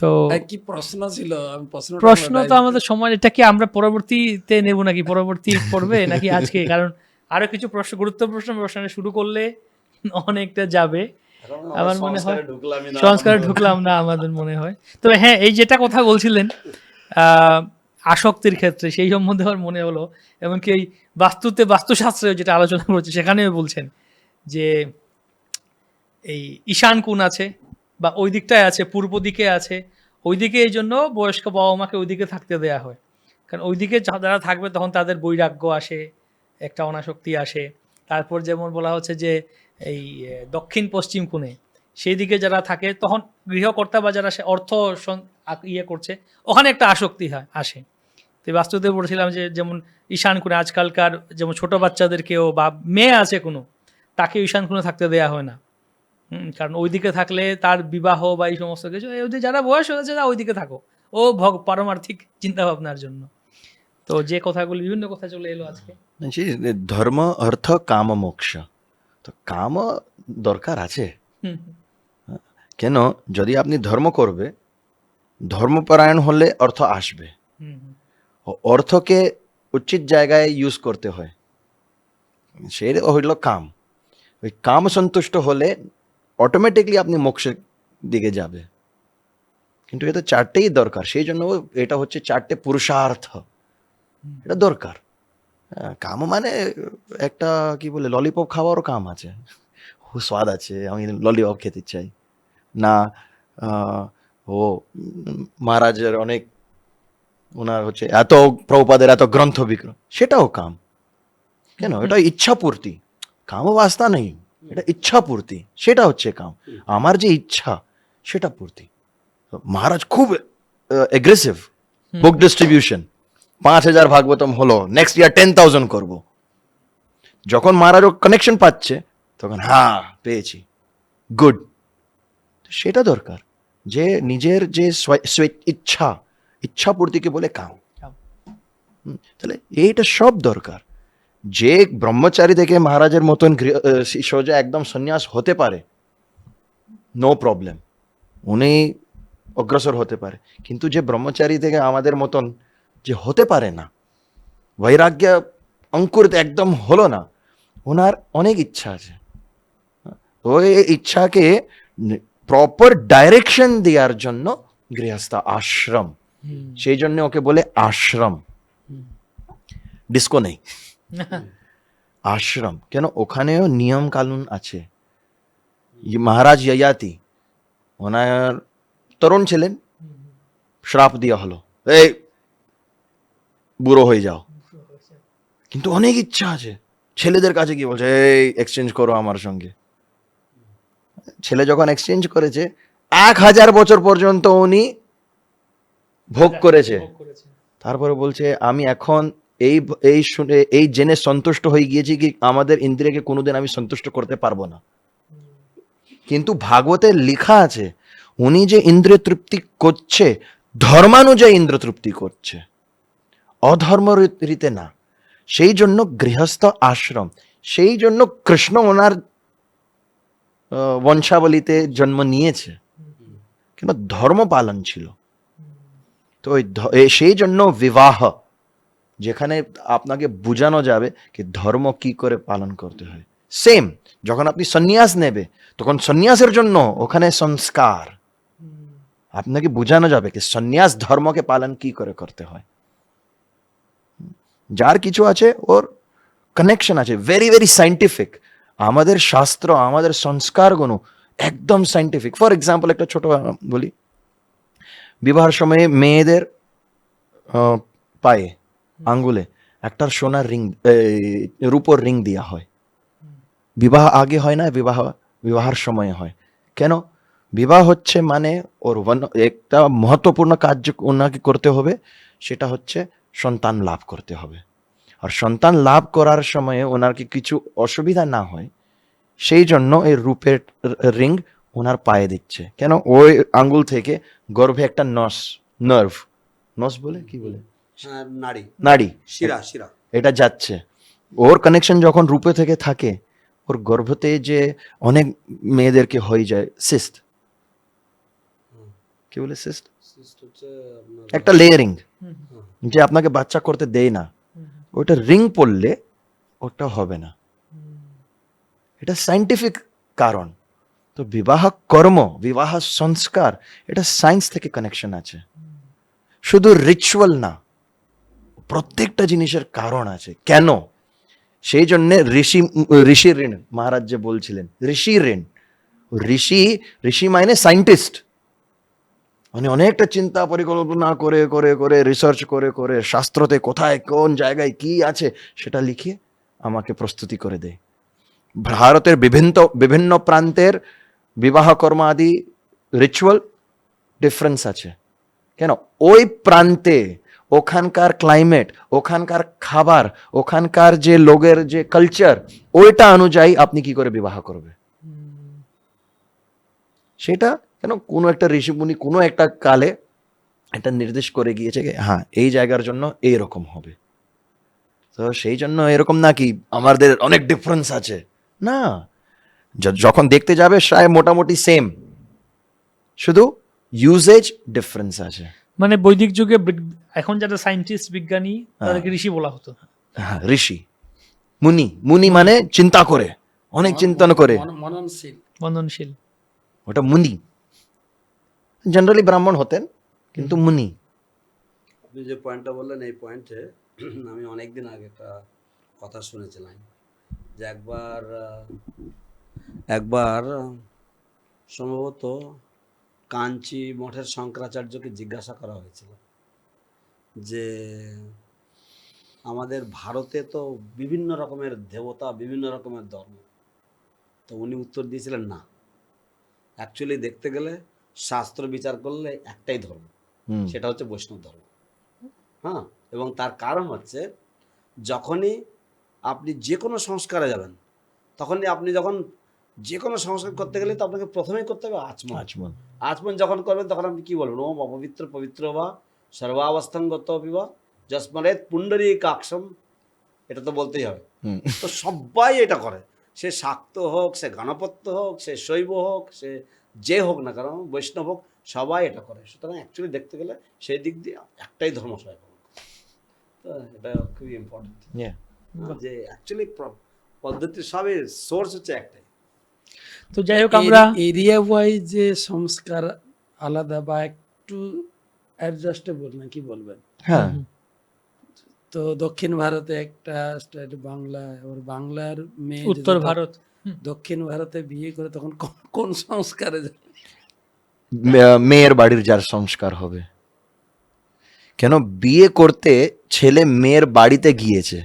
তো কি প্রশ্ন ছিল? প্রশ্ন তো আমাদের সময় এটা কি আমরা পরবর্তীতে নেব নাকি? পরবর্তী পড়বে নাকি আজকে? কারণ আরও কিছু প্রশ্ন গুরুত্বপূর্ণ প্রশ্ন শুরু করলে অনেকটা যাবে। আমার মনে হয় সংস্কারে ঢুকলাম না আমাদের মনে হয়। তবে হ্যাঁ এই যেটা কথা বলছিলেন আহ, আসক্তির ক্ষেত্রে সেই সম্বন্ধে আমার মনে হলো। এমনকি এই বাস্তুতে বাস্তুশাস্ত্রে যেটা আলোচনা করছে সেখানেও বলছেন যে এই ঈশান কোণ আছে বা ওই দিকটায় আছে, পূর্ব দিকে আছে, ওই দিকে এই জন্য বয়স্ক বাবা মাকে ওই দিকে থাকতে দেয়া হয়। কারণ ওই দিকে যারা থাকবে তখন তাদের বৈরাগ্য আসে, একটা অনাশক্তি আসে। তারপর যেমন বলা হচ্ছে যে, এই দক্ষিণ পশ্চিম কোণে, সেই দিকে যারা থাকে তখন গৃহকর্তা বা যারা সে অর্থ ইয়ে করছে, ওখানে একটা আসক্তি হয়, আসে। তো বাস্তুতে বলছিলাম যে, যেমন ঈশান কোণে আজকালকার যেমন ছোট বাচ্চাদেরকেও বা মেয়ে আছে কোনো, তাকে ঈশান কোণে থাকতে দেয়া হয় না। কারণ ওইদিকে থাকলে তার বিবাহ বা এই সমস্ত কিছু ওদের যারা বয়স হয়েছে তা ওইদিকে থাকো। ও ভগ পারমার্থিক চিন্তাভাবনার জন্য। তো যে কথাগুলো বিভিন্ন কথা চলে এলো আজকে। ধর্ম অর্থ কাম মোক্ষ। তো কাম দরকার আছে। হুম, কেন? যদি আপনি ধর্ম করবে ধর্মপরায়ণ হলে অর্থ আসবে। অর্থকে উচিত জায়গায় ইউজ করতে হয়। সেই হইল কাম। ওই কাম সন্তুষ্ট হলে অটোমেটিকলি আপনি মোক্ষের দিকে যাবে। কিন্তু এটা চারটেই দরকার সেই জন্য এটা হচ্ছে চারটে পুরুষার্থ। এটা দরকার। হ্যাঁ, কাম মানে একটা কি বলে ললিপপ খাওয়ারও কাম আছে। ও স্বাদ আছে আমি ললিপপ খেতে চাই। না ও মহারাজের অনেক ওনার হচ্ছে এত প্রভুপাদের এত গ্রন্থ বিক্রয় সেটাও কাম। কেন? এটা ইচ্ছা পূর্তি কাম বাস্তা নেই। এটা ইচ্ছা পূর্তি সেটা হচ্ছে কাম। আমার যে ইচ্ছা সেটা পূর্তি। মহারাজ খুব এগ্রেসিভ বুক ডিস্ট্রিবিউশন পাঁচ হাজার ভাগবতম হলো নেক্সট ইয়ার টেন থাউজেন্ড করব। যখন মহারাজ কানেকশন পাচ্ছে তখন হ্যাঁ পেয়েছি। গুড সেটা দরকার যে নিজের যে ইচ্ছা ইচ্ছা পূর্তিকে বলে কাম। কাম। তাহলে এইটা সব দরকার। যে ব্রহ্মচারী থেকে মহারাজের মতন সোজা একদম সন্ন্যাস হতে পারে নো প্রবলেম উনি অগ্রসর হতে পারে। কিন্তু যে ব্রহ্মচারী থেকে আমাদের মতন যে হতে পারে না বৈরাগ্য অঙ্কুরিত একদম হলো না ওনার অনেক ইচ্ছা আছে। ওই ইচ্ছাকে প্রপার ডাইরেকশন দেওয়ার জন্য গৃহস্থ আশ্রম। সেই জন্য ওকে বলে আশ্রম। ডিস্কো নেই। আশ্রম। কেন? ওখানেও নিয়ম কানুন আছে। মহারাজ ইয়াতি ওনার তরুণ ছিলেন। শ্রাপ দেওয়া হলো। এই বুড়ো হয়ে যাও। কিন্তু অনেক ইচ্ছা আছে। ছেলেদের কাছে কি বলছে এই এক্সচেঞ্জ করো আমার সঙ্গে। ছেলে যখন এক্সচেঞ্জ করেছে এক হাজার বছর পর্যন্ত উনি ভোগ করেছে। তারপরে বলছে আমি এখন এই এই শুনে, এই জেনে সন্তুষ্ট হয়ে গিয়েছি কি আমাদের ইন্দ্রিয়কে কোনোদিন আমি সন্তুষ্ট করতে পারব না। কিন্তু ভাগবতে লেখা আছে, উনি যে ইন্দ্রিয় তৃপ্তি করছে, ধর্মানুযায়ী ইন্দ্র তৃপ্তি করছে, অধর্ম রীতে না। সেই জন্য গৃহস্থ আশ্রম, সেই জন্য কৃষ্ণ ওনার বংশাবলিতে জন্ম নিয়েছে। কিন্তু ধর্ম পালন ছিল। তো সেই জন্য বিবাহ যেখানে আপনাকে বোঝানো যাবে কি ধর্ম কি করে পালন করতে হয়। সেম যখন আপনি সন্ন্যাস নেবে, তখন সন্ন্যাসের জন্য ওখানে সংস্কার। আপনাকে বোঝানো যাবে কি সন্ন্যাস ধর্মকে পালন কি করে করতে হয়। যার কিছু আছে, ওর কানেকশন আছে। ভেরি ভেরি সাইন্টিফিক আমাদের শাস্ত্র, আমাদের সংস্কারগুলো একদম সাইন্টিফিক ফর এক্সাম্পল একটা ছোট, বলি। বিবাহের সময়ে মেয়েদের পায়ে আঙ্গুলে একটা সোনার রিং রূপোর রিং দেওয়া হয়। বিবাহ আগে হয় না, বিবাহ, বিবাহের সময়ে হয়। কেন? বিবাহ হচ্ছে মানে ওর একটা মহত্বপূর্ণ কার্য ওনাকে করতে হবে, সেটা হচ্ছে সন্তান লাভ করতে হবে। আর সন্তান লাভ করার সময়ে ওনার কি কিছু অসুবিধা না হয়, সেই জন্য এই রূপের রিং ওনার পায়ে দিচ্ছে। কেন? ওই আঙ্গুল থেকে গর্ভে একটা নস, নার্ভ, নস বলে কি বলে? নারী। নাড়ি শিরা শিরা। এটা যাচ্ছে। ওর কানেকশন যখন রূপে থেকে থাকে ওর গর্ভতে যে অনেক মেয়েদেরকে হয়ে যায় সিস্ট কি বলে সিস্ট Cyst হচ্ছে আপনার একটা লেয়ারিং যে আপনাকে বাচ্চা করতে দেয় না। ওটা রিং পড়লে ওটা হবে না। এটা সাইন্টিফিক কারণ। তো বিবাহ কর্ম বিবাহ সংস্কার এটা সায়েন্স থেকে কানেকশন আছে। শুধু রিচুয়াল না। প্রত্যেকটা জিনিসের কারণ আছে। কেন? সেই জন্যে ঋষি ঋষি ঋণ, মহারাজ যে বলছিলেন, ঋষি ঋণ, ঋষি ঋষি মানে সায়েন্টিস্ট মানে অনেকটা চিন্তা পরিকল্পনা করে করে করে রিসার্চ করে করে, শাস্ত্রতে কোথায়, কোন জায়গায় কি আছে, সেটা লিখে আমাকে প্রস্তুতি করে দেয়। ভারতের বিভিন্ন বিভিন্ন প্রান্তের বিবাহ কর্ম আদি রিচুয়াল ডিফারেন্স আছে। কেন? ওই প্রান্তে ওখানকার ক্লাইমেট ওখানকার খাবার, ওখানকার যে লোকের যে কালচার ওইটা অনুযায়ী আপনি কি করে বিবাহ করবে? সেটা কেন কোনো একটা ঋষিমুনি কোনো একটা কালে এটা নির্দেশ করে গিয়েছে হ্যাঁ এই জায়গার জন্য এই রকম হবে। তো সেই জন্য এরকম না কি আমাদের অনেক ডিফারেন্স আছে। না। যখন দেখতে যাবে, প্রায় মোটামুটি সেম শুধু ইউজেজ ডিফারেন্স আছে। মানে বৈদিক যুগে এখন যারা সায়েন্টিস্ট বিজ্ঞানী তাদেরকে ঋষি বলা হতো। হ্যাঁ ঋষি। মুনি। মুনি মানে চিন্তা করে। অনেক চিন্তন করে। মন- মননশীল। ওটা মুনি। জেনারেলি ব্রাহ্মণ হতেন কিন্তু মুনি। আপনি যে পয়েন্টটা বললেন এই পয়েন্টে আমি অনেকদিন আগে একটা কথা শুনেছিলাম যে একবার একবার সম্ভবত কাঞ্চি মঠের শঙ্করাচার্যকে জিজ্ঞাসা করা হয়েছিল যে আমাদের ভারতে তো বিভিন্ন রকমের দেবতা বিভিন্ন রকমের ধর্ম। তো উনি উত্তর দিয়েছিলেন না। অ্যাকচুয়ালি দেখতে গেলে শাস্ত্র বিচার করলে একটাই ধর্ম। হুম, সেটা হচ্ছে বৈষ্ণব ধর্ম। হ্যাঁ এবং তার কারণ হচ্ছে যখনই আপনি যে কোনো সংস্কারে যাবেন তখনই আপনি যখন যে কোনো সংস্কার করতে গেলে তো আপনাকে প্রথমেই করতে হবে আচমন। আচমন। আচমন যখন করবেন তখন আপনি কি বলবেন? ওম অপবিত্র পবিত্র বা সর্বাবস্থাঙ্গত বিবা যস্মরেত পুণ্ডরী কাক্ষম এটা তো বলতেই হবে। তো সবাই এটা করে। সে শাক্ত হোক সে গণপত্য হোক সে শৈব হোক সে যে হোক না কারণ বৈষ্ণব হোক সবাই এটা করে। সুতরাং অ্যাকচুয়ালি দেখতে গেলে সেই দিক দিয়ে একটাই ধর্ম সবাই তো এটা খুবই ইম্পর্টেন্ট. যে অ্যাকচুয়ালি পদ্ধতি সবই সোর্স হচ্ছে একটাই। তো যাই হোক আমরা এরিয়া ওয়াইজ যে সংস্কার আলাদা বা একটু অ্যাডজাস্টেবল না কি বলবেন? হ্যাঁ। তো দক্ষিণ ভারতে একটা স্টেট বাংলা ওর বাংলার মেয়ে উত্তর ভারত দক্ষিণ ভারতে বিয়ে করে তখন কোন- সংস্কারে যাবে? মেয়ের বাড়ির যার সংস্কার হবে। কেন? বিয়ে করতে ছেলে মেয়ের বাড়িতে গিয়েছে।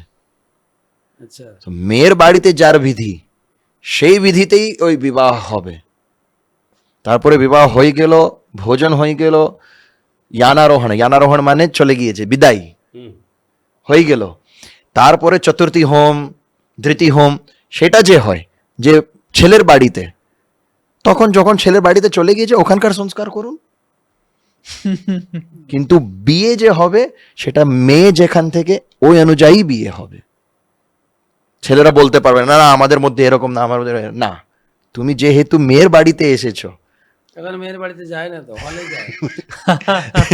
আচ্ছা। তো মেয়ের বাড়িতে যার বিধি সেই বিধিতেই ওই বিবাহ হবে। তারপরে বিবাহ হয়ে গেল ভোজন হয়ে গেল ইয়ানারোহণ ইয়ানারোহণ মানে চলে গিয়েছে বিদায়। হয়ে গেল। তারপরে চতুর্থী হোম ধৃতি হোম সেটা যে হয় যে ছেলের বাড়িতে। তখন যখন ছেলের বাড়িতে চলে গিয়েছে ওখানকার সংস্কার করুন। কিন্তু বিয়ে যে হবে সেটা মেয়ে যেখান থেকে ওই অনুযায়ী বিয়ে হবে। ছেলেরা বলতে পারবে না না আমাদের মধ্যে এরকম না আমার মধ্যে না। তুমি যেহেতু মেয়ের বাড়িতে এসেছ। এখন মেয়ের বাড়িতে যায় না তো হলে যায়।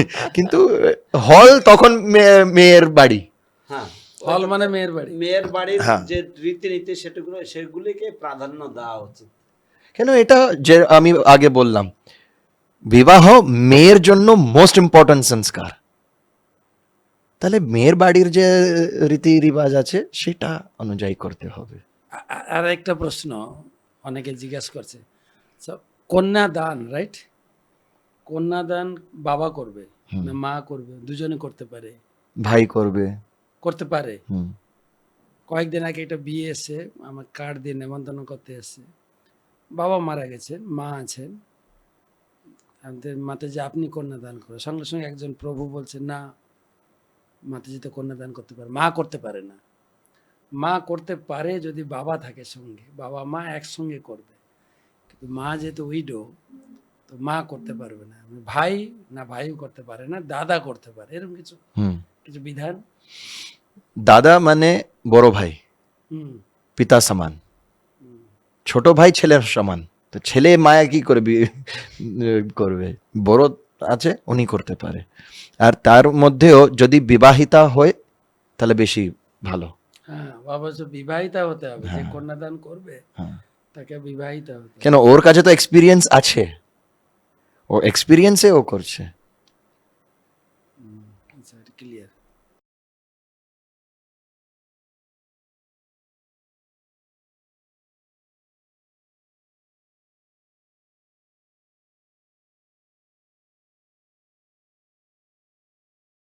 কিন্তু হল তখন মেয়ে- মেয়ের বাড়ি। হ্যাঁ হল মানে মেয়ের বাড়ি। মেয়ের বাড়ির হ্যাঁ। যে রীতিনীতি সেগুলো সেগুলিকে প্রাধান্য দেওয়া উচিত। কেন এটা যে আমি আগে বললাম বিবাহ মেয়ের জন্য মোস্ট ইম্পর্ট্যান্ট সংস্কার। তাহলে মেয়ের বাড়ির যে রীতি রিবাজ আছে সেটা অনুযায়ী করতে হবে। আর একটা প্রশ্ন অনেকে জিজ্ঞাসা করছে। কন্যা দান রাইট কন্যা দান বাবা করবে না মা করবে? দুজনে করতে পারে। ভাই করবে। করতে পারে। কয়েকদিন আগে একটা বিয়ে এসে আমার কার্ড দিয়ে নেমন্তন্ন করতে এসে বাবা মারা গেছে মা আছেন। আমাদের যে আপনি কন্যা দান করো সঙ্গে সঙ্গে একজন প্রভু বলছেন না মাতাজি তো কন্যাদান করতে পারে মা করতে পারে না। মা করতে পারে যদি বাবা থাকে সঙ্গে বাবা মা একসঙ্গে করবে। কিন্তু মা যেহেতু উইডো তো মা করতে পারবে না। ভাই না ভাইও করতে পারে না দাদা করতে পারে এরকম কিছু হুম। কিছু বিধান। দাদা মানে বড় ভাই হুম। পিতা সমান। ছোট ভাই ছেলের সমান। তো ছেলে মায়া কি করে বিয়ে করবে? বড় আছে উনি করতে পারে। আর তার মধ্যেও যদি বিবাহিতা হয় তাহলে বেশি ভালো। হ্যাঁ অবশ্য বিবাহিতা হতে হবে যে হ্যাঁ। কন্যাদান করবে হ্যাঁ। তাকে বিবাহিতা হতে কেন ওর কাছে তো এক্সপিরিয়েন্স আছে। ও এক্সপিরিয়েন্সে ও করছে।